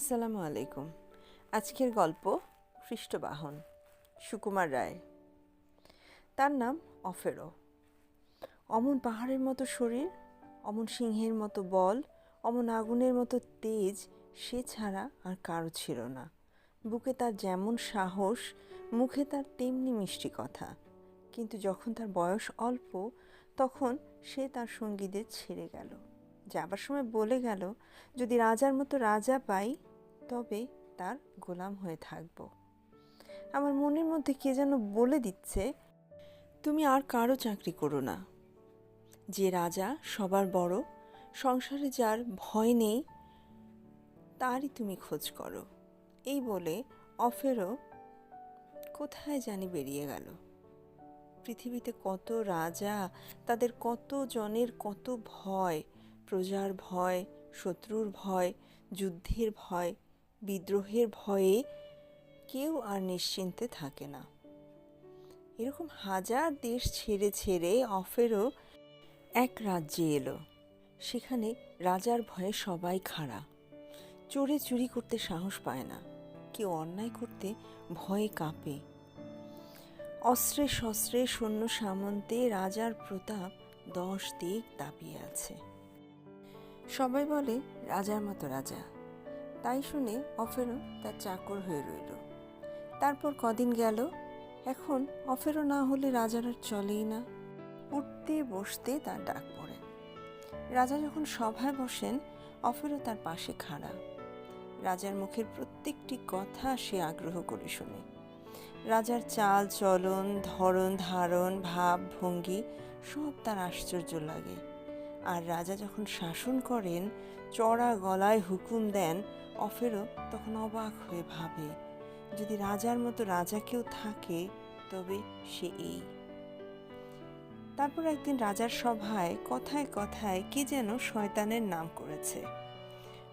আসসালামু আলাইকুম। আজকের গল্প খ্রিস্টবাহন সুকুমার রায়। তার নাম অফেরো। অমন পাহাড়ের মতো শরীর, অমন সিংহের মতো বল, অমন আগুনের মতো তেজ, সে ছাড়া আর কারও ছিল না। বুকে তার যেমন সাহস, মুখে তার তেমনি মিষ্টি কথা। কিন্তু যখন তার বয়স অল্প, তখন সে তার সঙ্গীদের ছেড়ে গেল। যাবার সময় বলে গেল, যদি রাজার মতো রাজা পাই তবে তার গোলাম হয়ে থাকব। আমার মনের মধ্যে কে যেন বলে দিচ্ছে, তুমি আর কারও চাকরি করো না। যে রাজা সবার বড়, সংসারে যার ভয় নেই, তারই তুমি খোঁজ করো। এই বলে অফেরও কোথায় জানি বেরিয়ে গেল। পৃথিবীতে কত রাজা, তাদের কত জনের কত ভয়, প্রজার ভয়, শত্রুর ভয়, যুদ্ধের ভয় বিদ্রোহের ভয়ে কেউ আর নিশ্চিন্তে থাকে না। এরকম হাজার দেশ ছেড়ে ছেড়ে অফেরও এক রাজ্যে এলো। সেখানে রাজার ভয়ে সবাই খাড়া। চোরে চুরি করতে সাহস পায় না। কেউ অন্যায় করতে ভয়ে কাঁপে। অস্ত্রে শস্ত্রে সৈন্য সামন্তে রাজার প্রতাপ দশ দিক দাপিয়ে আছে। সবাই বলে, রাজার মতো রাজা। তাই শুনে অফেরও তার চাকর হয়ে রইল। তারপর কদিন গেল, এখন অফেরও না হলে রাজার আর চলেই না। উঠতে বসতে তার ডাক পড়ে। রাজা যখন সভায় বসেন, অফেরও তার পাশে খাড়া। রাজার মুখের প্রত্যেকটি কথা সে আগ্রহ করে শুনে। রাজার চাল, চলন, ধরন, ধারণ, ভাব, ভঙ্গি সব তার আশ্চর্য লাগে। আর রাজা যখন শাসন করেন, চড়া গলায় হুকুম দেন অফেরও তখন অবাক হয়ে ভাবে, যদি রাজার মতো রাজা কেউ থাকে, তবে সে এই। তারপর একদিন রাজার সভায় কথায় কথায় কে যেন শয়তানের নাম করেছে।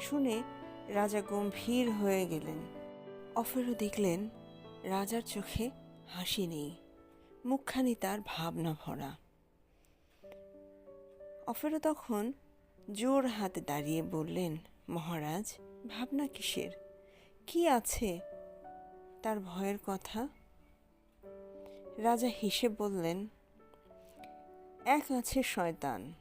শুনে রাজা গম্ভীর হয়ে গেলেন। অফেরও দেখলেন, রাজার চোখে হাসি নেই, মুখখানি তার ভাবনা ভরা। অফেরও তখন জোর হাতে দাঁড়িয়ে বললেন, মহারাজ, ভাবনা কিসের? কি আছে? তার ভয়ের কথা? রাজা হেসে বললেন, এক আছে শয়তান,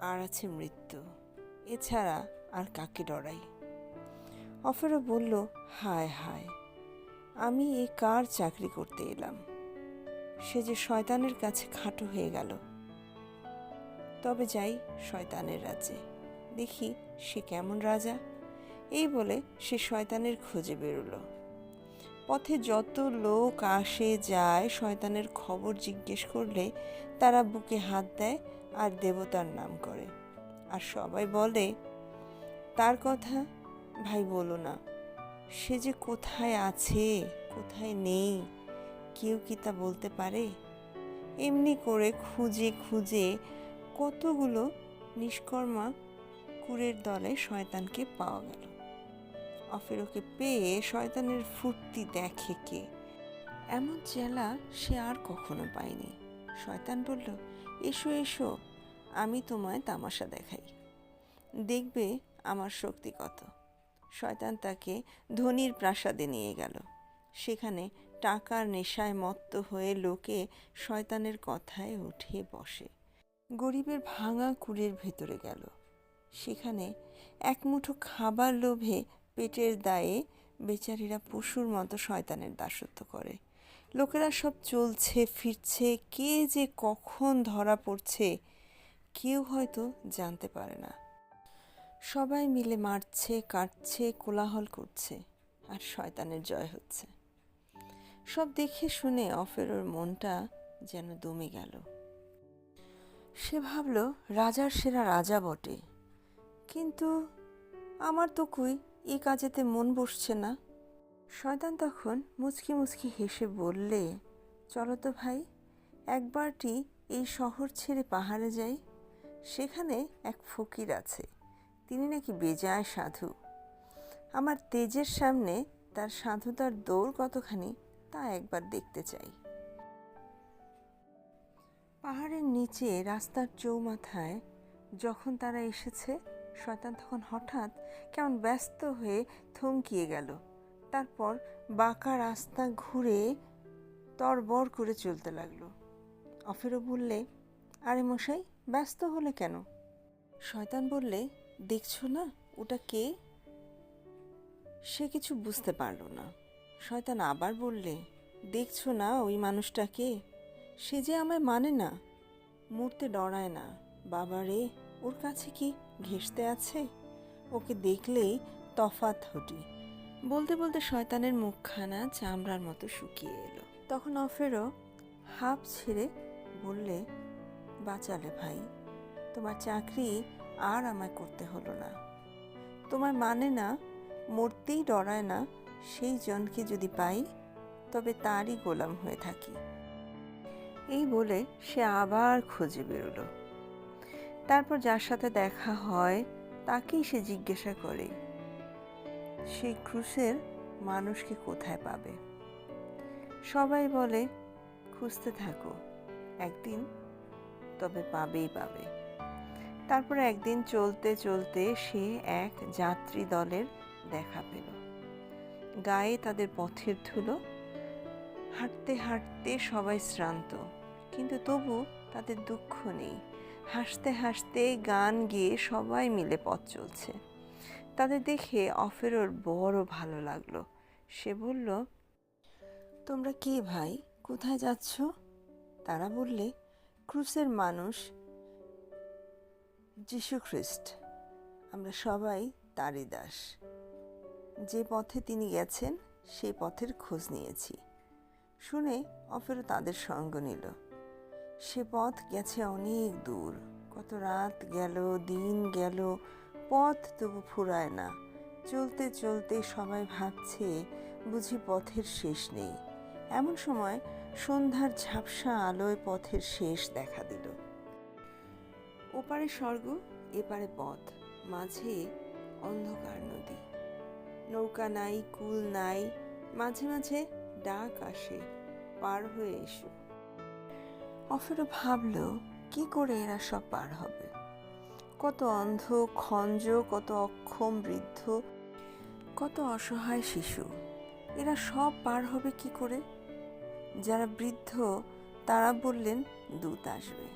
আর আছে মৃত্যু, এছাড়া আর কাকে ডরাই? অফেরও বলল, হায় হায়, আমি এ কার চাকরি করতে এলাম? সে যে শয়তানের কাছে খাটো হয়ে গেল তবে যাই শয়তানের রাজ্যে। দেখি সে কেমন রাজা। এই বলে সে শয়তানের খোঁজে বেরোলো। পথে যত লোক আসে যায়, শয়তানের খবর জিজ্ঞেস করলে তারা বুকে হাত দেয় আর দেবতার নাম করে। আর সবাই বলে, তার কথা ভাই বলো না। সে যে কোথায় আছে, কোথায় নেই, কেউ কি তা বলতে পারে? এমনি করে খুঁজে খুঁজে কতগুলো নিষ্কর্মা কুরের দলে শয়তানকে পাওয়া গেল। অফেরোকে পেয়ে শয়তানের ফুর্তি দেখে কে? এমন চেলা সে আর কখনো পায়নি। শয়তান বলল, এসো এসো, আমি তোমায় তামাশা দেখাই। দেখবে আমার শক্তি কত। শয়তান তাকে ধনির প্রাসাদে নিয়ে গেল। সেখানে টাকার নেশায় মত্ত হয়ে লোকে শয়তানের কথায় উঠে বসে। গরিবের ভাঙা কুড়ের ভেতরে গেল। সেখানে এক মুঠো খাবার লোভে পেটের দায়ে বেচারিরা পশুর মতো শয়তানের দাসত্ব করে। লোকেরা সব চলছে, ফিরছে, কে যে কখন ধরা পড়ছে কেউ হয়তো জানতে পারে না। সবাই মিলে মারছে, কাটছে, কোলাহল করছে আর শয়তানের জয় হচ্ছে। সব দেখে শুনে অফেরোর মনটা যেন দমে গেল। সে ভাবল রাজার সেরা রাজা বটে। কিন্তু আমার তো কুই এই কাজেতে মন বসছে না। শয়তান তখন মুচকি মুচকি হেসে বললে, চলো তো ভাই একবারটি এই শহর ছেড়ে পাহাড়ে যাই। সেখানে এক ফকির আছে, তিনি নাকি বেজায় সাধু। আমার তেজের সামনে তার সাধুতার দৌড় কতখানি, তা একবার দেখতে চাই। পাহাড়ের নিচে রাস্তার চৌমাথায় যখন তারা এসেছে, শয়তান তখন হঠাৎ কেমন ব্যস্ত হয়ে থমকিয়ে গেল। তারপর বাঁকা রাস্তা ঘুরে তরবর করে চলতে লাগল। অফেরও বললে, আরে মশাই, ব্যস্ত হলে কেন? শয়তান বললে, দেখছ না, ওটা কে? সে কিছু বুঝতে পারল না। শয়তান আবার বললে, দেখছ না ওই মানুষটা কে? সে যে আমায় মানে না। মরতে ডরায় না। বাবারে ওর কাছে কি ঘেঁষতে আছে? ওকে দেখলেই তফাত হটি। বলতে বলতে শয়তানের মুখখানা চামড়ার মতো শুকিয়ে এলো। তখন অফেরও হাফ ছেড়ে বললে, বাঁচালে ভাই, তোমার চাকরি আর আমায় করতে হলো না। তোমার মানে না, মরতেই ডরায় না, সেই জনকে যদি পাই, তবে তারই গোলাম হয়ে থাকি। এই বলে সে আবার খুঁজে বেরোলো। তারপর যার সাথে দেখা হয়, তাকেই সে জিজ্ঞাসা করে সেই ক্রুশের মানুষকে কোথায় পাবে? সবাই বলে, খুঁজতে থাকো, একদিন তবে পাবেই পাবে। তারপর একদিন চলতে চলতে সে এক যাত্রী দলের দেখা পেল। গায়ে তাদের পথের ধুলো, হাঁটতে হাঁটতে সবাই শ্রান্ত। কিন্তু তবু তাদের দুঃখ নেই। হাসতে হাসতে গান গেয়ে সবাই মিলে পথ চলছে। তাদের দেখে অফেরোর বড় ভালো লাগল। সে বলল, তোমরা কে ভাই? কোথায় যাচ্ছ? তারা বললে, ক্রুসের মানুষ যীশু খ্রিস্ট আমরা সবাই তারই দাস। যে পথে তিনি গেছেন, সেই পথের খোঁজ নিয়েছি। শুনে অফেরও তাদের সঙ্গ নিল। সে পথ গেছে অনেক দূর। কত রাত গেল, দিন গেল, পথ তবু ফুরায় না। চলতে চলতে সবাই ভাবছে বুঝি পথের শেষ নেই। এমন সময় সন্ধ্যার ঝাপসা আলোয় পথের শেষ দেখা দিল। ওপারে স্বর্গ, এপারে পথ, মাঝে অন্ধকার নদী। নৌকা নাই, কুল নাই, মাঝে মাঝে ডাক আসে, পার হয়ে এসো। অফেরও ভাবল, কি করে এরা সব পার হবে? কত অন্ধ, খঞ্জ, কত অক্ষম, বৃদ্ধ, কত অসহায় শিশু। এরা সব পার হবে কি করে? যারা বৃদ্ধ, তারা বললেন, দূত আসবে।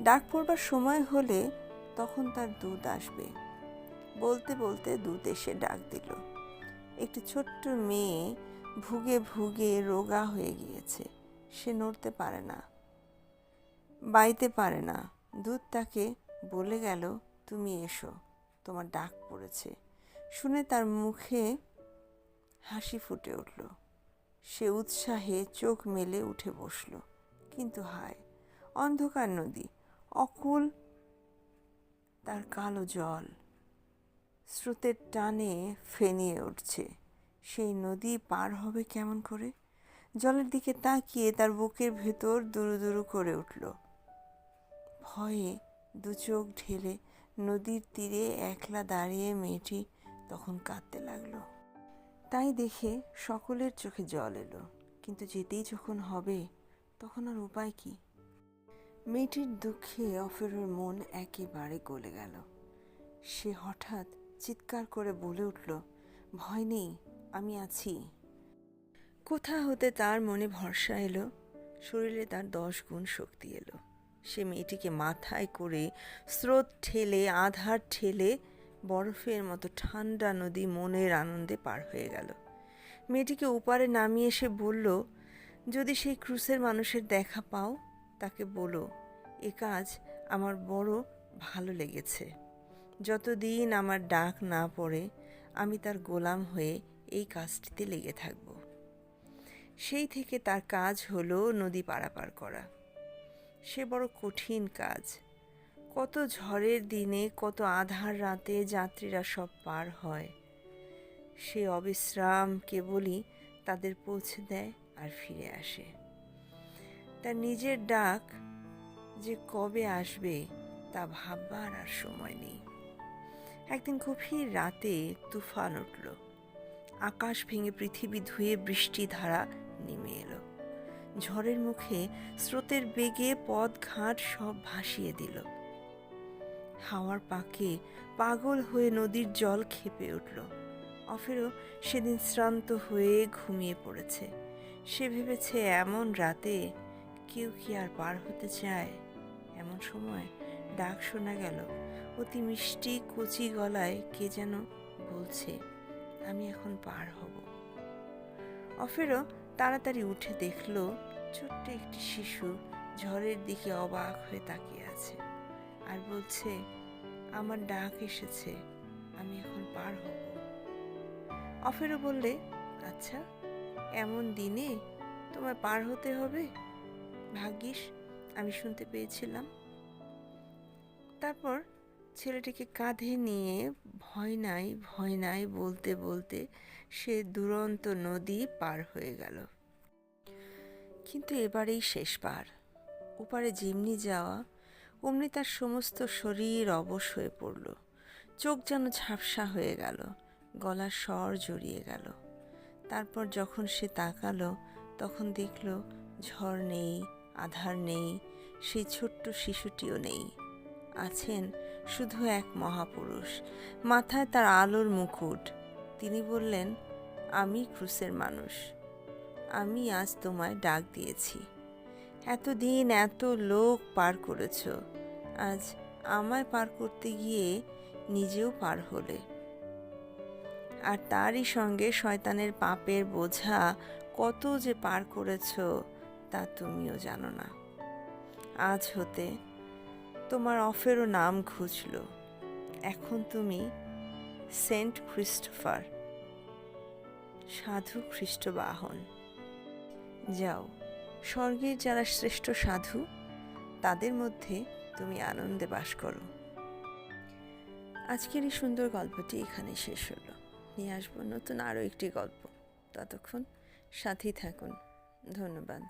ডাক পড়বার সময় হলে তখন তার দুধ আসবে। বলতে বলতে দুধ এসে ডাক দিল। একটি ছোট্ট মেয়ে ভুগে ভুগে রোগা হয়ে গিয়েছে। সে নড়তে পারে না। বাইতে পারে না। দুধ তাকে বলে গেল, তুমি এসো। তোমার ডাক পড়েছে। শুনে তার মুখে হাসি ফুটে উঠল। সে উৎসাহে চোখ মেলে উঠে বসল। কিন্তু হায়, অন্ধকার নদী, অকুল তার কালো জল। স্রোতের টানে ফেনিয়ে উঠছে। সেই নদী পার হবে কেমন করে? জলের দিকে তাকিয়ে তার বুকের ভেতর দুরু দুরু করে উঠল। ভয়ে দু চোখ ঢেলে নদীর তীরে একলা দাঁড়িয়ে মেয়েটি তখন কাঁদতে লাগল। তাই দেখে সকলের চোখে জল এলো, কিন্তু যেতেই যখন হবে, তখন আর উপায় কি? মেয়েটির দুঃখে অফেরোর মন একেবারে গলে গেল। সে হঠাৎ চিৎকার করে বলে উঠল, ভয় নেই, আমি আছি। কোথা হতে তার মনে ভরসা এলো, শরীরে তার দশ গুণ শক্তি এলো। সে মেয়েটিকে মাথায় করে স্রোত ঠেলে, আধার ঠেলে বরফের মতো ঠান্ডা নদী মনের আনন্দে পার হয়ে গেল। মেয়েটিকে উপারে নামিয়ে এসে বলল, যদি সেই ক্রুসের মানুষের দেখা পাও, তাকে বলো, এ কাজ আমার বড় ভালো লেগেছে। যতদিন আমার ডাক না পড়ে, আমি তার গোলাম হয়ে এই কাজটিতে লেগে থাকব। সেই থেকে তার কাজ হলো নদী পারাপার করা। সে বড় কঠিন কাজ। কত ঝড়ের দিনে, কত আধার রাতে যাত্রীরা সব পার হয়। সে অবিশ্রাম কেবলই তাদের পৌঁছে দেয় আর ফিরে আসে। তার নিজের ডাক যে কবে আসবে, তা ভাববার আর সময় নেই। একদিন গভীর রাতে তুফান উঠল। আকাশ ভেঙে পৃথিবী ধুয়ে বৃষ্টি ধারা নেমে এলো। ঝড়ের মুখে স্রোতের বেগে পথ ঘাট সব ভাসিয়ে দিল। হাওয়ার পাকে পাগল হয়ে নদীর জল খেপে উঠল। অফেরও সেদিন শ্রান্ত হয়ে ঘুমিয়ে পড়েছে। সে ভেবেছে, এমন রাতে কেউ কি আর পার হতে চায়? এমন সময় ডাক শোনা গেল। অতি মিষ্টি, কচি গলায় কে যেন বলছে, আমি এখন পার হব। অফেরও তাড়াতাড়ি উঠে দেখল ছোট্ট একটি শিশু ঝড়ের দিকে অবাক হয়ে তাকিয়ে আছে আর বলছে, আমার ডাক এসেছে, আমি এখন পার হব। অফেরও বললে আচ্ছা এমন দিনে তোমার পার হতে হবে? ভাগ্যিস, আমি শুনতে পেয়েছিলাম। তারপর ছেলেটিকে কাঁধে নিয়ে ভয় নাই ভয় নাই বলতে বলতে সে দুরন্ত নদী পার হয়ে গেল। কিন্তু এবারেই শেষ পার ওপারে যেমনি যাওয়া, অমনি তার সমস্ত শরীর অবশ হয়ে পড়ল। চোখ যেন ঝাপসা হয়ে গেল, গলার স্বর জড়িয়ে গেল। তারপর যখন সে তাকালো, তখন দেখল, ঝড় নেই, আধার নেই, সেই ছোট্ট শিশুটিও নেই। আছেন শুধু এক মহাপুরুষ, মাথায় তার আলোর মুকুট। তিনি বললেন, আমি ক্রুসের মানুষ। আমি আজ তোমায় ডাক দিয়েছি। এতদিন এত লোক পার করেছ। আজ আমায় পার করতে গিয়ে নিজেও পার হলে। আর তারই সঙ্গে শয়তানের পাপের বোঝা কত যে পার করেছ তা তুমিও জানো না। আজ হতে তোমার অফেরও নাম খুঁজল এখন তুমি সেন্ট ক্রিস্টোফার, সাধু খ্রিস্টবাহন। যাও। স্বর্গের যারা শ্রেষ্ঠ সাধু, তাদের মধ্যে তুমি আনন্দে বাস করো। আজকের এই সুন্দর গল্পটি এখানে শেষ হলো। নিয়ে আসব নতুন আরও একটি গল্প। ততক্ষণ সাথেই থাকুন। ধন্যবাদ।